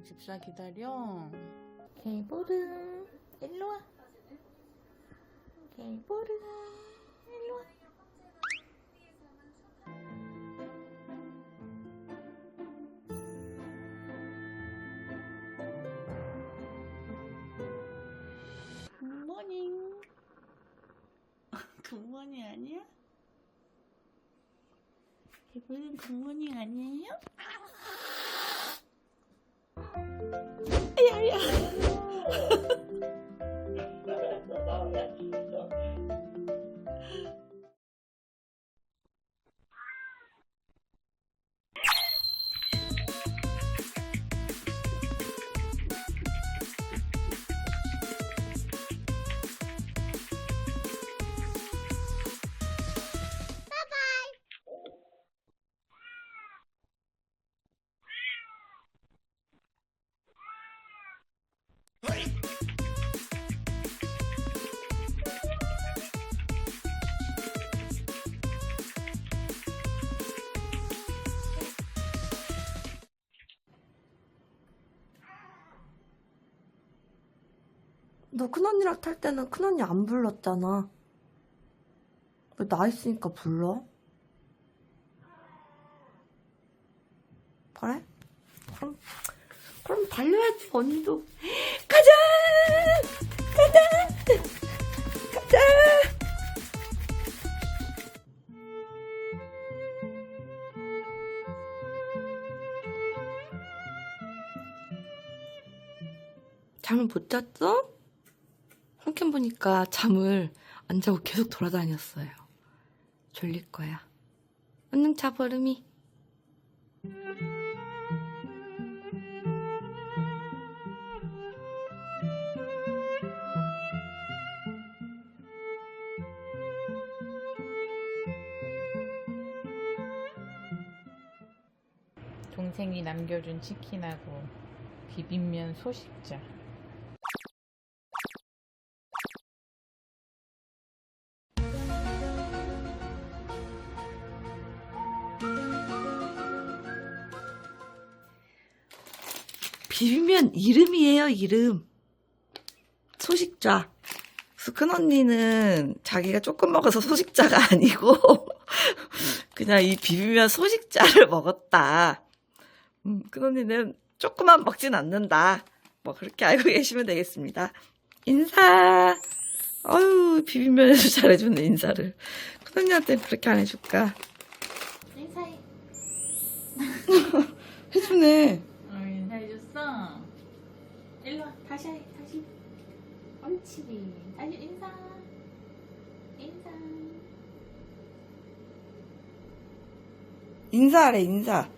우리 집사 기다려. 개보름, 일로 와. 개보름, 일로 와. 굿모닝. 굿모닝 아니야? 개보름 굿모닝 아니에요? 야야. 너 큰언니랑 탈 때는 큰언니 안 불렀잖아. 왜 나 있으니까 불러? 그래? 그럼, 그럼 달려야지, 언니도. 가자! 가자! 가자! 잠을 못 잤어? 보니까 잠을 안 자고 계속 돌아다녔어요. 졸릴 거야. 얼른 자, 버름이. 동생이 남겨준 치킨하고 비빔면 소식자. 비빔면 이름이에요, 이름. 소식자. 그래서 큰 언니는 자기가 조금 먹어서 소식자가 아니고, 그냥 이 비빔면 소식자를 먹었다. 음, 큰 언니는 조금만 먹진 않는다. 뭐, 그렇게 알고 계시면 되겠습니다. 인사! 어유 비빔면에서 잘해주는 인사를. 큰 언니한테는 그렇게 안 해줄까? 인사해. 해주네. 어, 인사해줬어. 일로 와. 다시 해. 다시. 옳지. 다시 인사. 인사. 인사하래, 인사.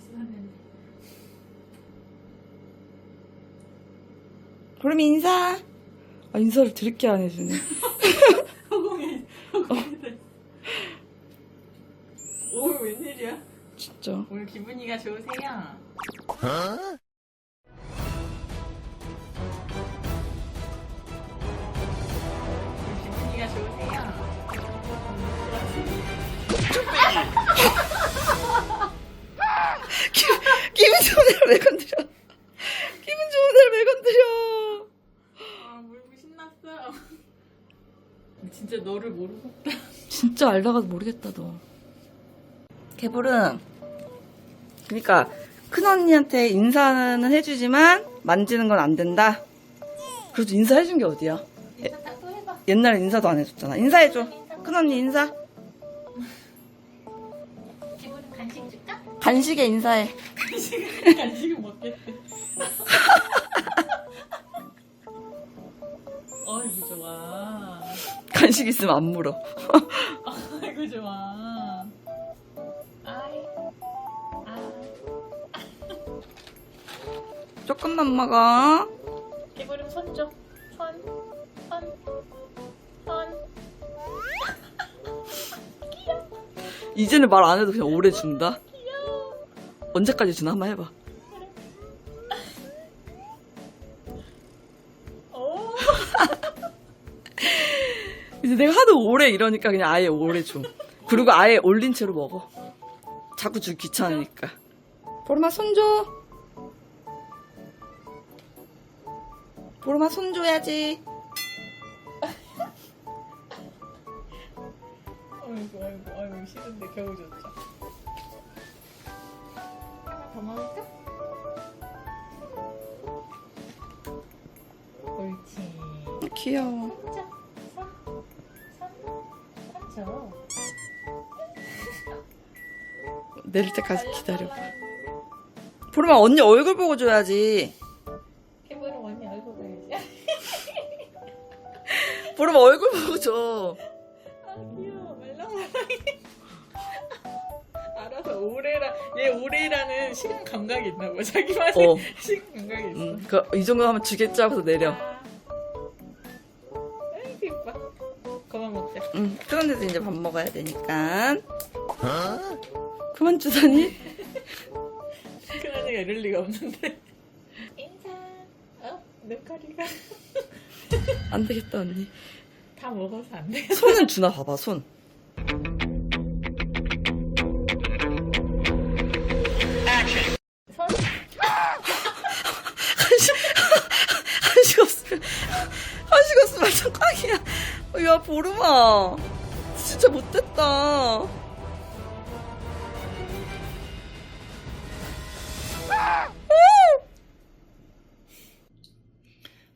씻었는데. 그럼 인사. 아, 인사를 드럽게 안 해주네. 허공에 허공에 돼. 오 웬일이야? 진짜. 오늘 기분이가 좋으세요? 오늘 기분이가 좋으세요? 기, 기분 좋은 애를 왜 건드려? 기분 좋은 애를 왜 건드려? 아 물고 신났어. 진짜 너를 모르겠다. 진짜 알다가도 모르겠다, 너. 개불은, 그니까, 큰 언니한테 인사는 해주지만, 만지는 건 안 된다? 그래도 인사해준 게 어디야? 인사 또 해봐. 옛날에 인사도 안 해줬잖아. 인사해줘. 큰 언니 인사. 기분이 간식 줄까? 간식에 인사해. 간식 간식을 먹겠대. 어이구 좋아. 간식 있으면 안 물어. 아이고 좋아. 조금만 먹어. 개구름 손 줘. 손. 손. 손. 이제는 말 안 해도 그냥 오래 준다. 귀여워. 언제까지 주나 한번 해봐. 오. 이제 내가 하도 오래 이러니까 그냥 아예 오래 줘. 그리고 아예 올린 채로 먹어. 자꾸 주기 귀찮으니까. 보름아 손 줘. 보름아 손 줘야지. 아이고 아이고 아이고 싫은데 겨우 줬죠. 하나 더 먹을까? 옳지. 귀여워. 내릴 때까지 기다려봐. 보름아 언니 얼굴 보고 줘야지. 얼굴 보여야지. 보름아 얼굴 보고 줘. 아 귀여워 말랑말랑해. 알아서 오래라 얘 오래라는 시간 감각이 있나 봐 자기만의 어. 시간 감각이 있어. 응, 그, 이 정도 하면 주겠지 하고서 내려. 아이고 이뻐. 그만 먹자. 응, 그런데도 이제 밥 먹어야 되니까. 그만 주다니? 큰 언니가 이럴 리가 없는데. 눈가리가 안 되겠다, 언니. 다 먹어서 안 돼. 손은 주나 봐봐, 손. 손. 한식, 한식 없으면, 한식 없으면. 어, 야, 보름아. 진짜 못됐다.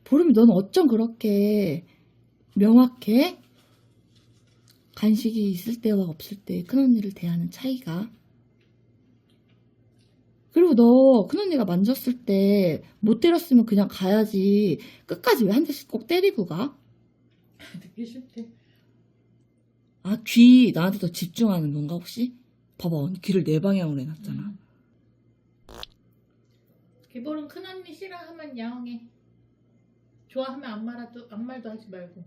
보름이 넌 어쩜 그렇게 명확해? 간식이 있을 때와 없을 때 큰언니를 대하는 차이가. 그리고 너 큰언니가 만졌을 때 못 때렸으면 그냥 가야지. 끝까지 왜 한 대씩 꼭 때리고 가? 듣기 싫대. 아, 귀 나한테 더 집중하는 건가 혹시? 봐봐, 귀를 내 방향으로 해놨잖아. 기본은 큰 언니 싫어하면 야옹해. 좋아하면 아무 말도 아무 말도 하지 말고.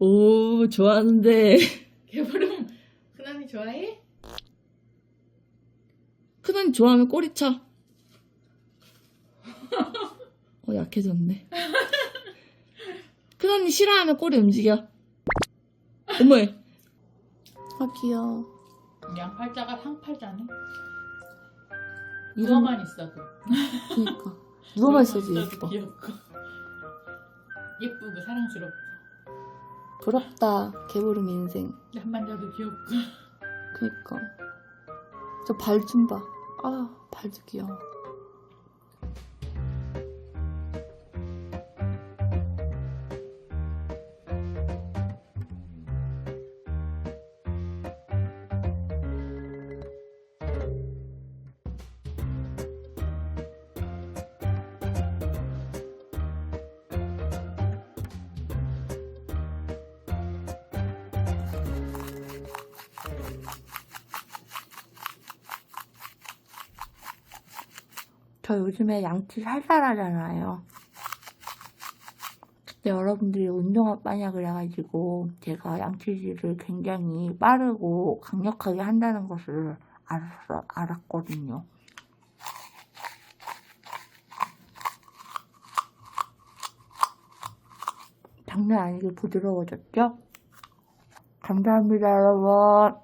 오, 좋아하는데. 개보름 큰 언니 좋아해? 큰언니 좋아하면 꼬리 쳐. 어, 약해졌네. 큰언니 싫어하면 꼬리 움직여. 어머해. 아, 귀여워. 양팔자가 상팔자네. 누워만 있어도. 그니까. 누워만 있어도 예뻐. 귀엽고. 예쁘고 사랑스럽고. 부럽다. 개보름 인생. 한 만져도 귀엽고. 그니까. 저 발 좀 봐. 아, 발도 귀여워. 저 요즘에 양치 살살 하잖아요. 근데 여러분들이 운동화 빠냐 그래가지고 제가 양치질을 굉장히 빠르고 강력하게 한다는 것을 알았어, 알았거든요. 장난 아니게 부드러워졌죠? 감사합니다, 여러분.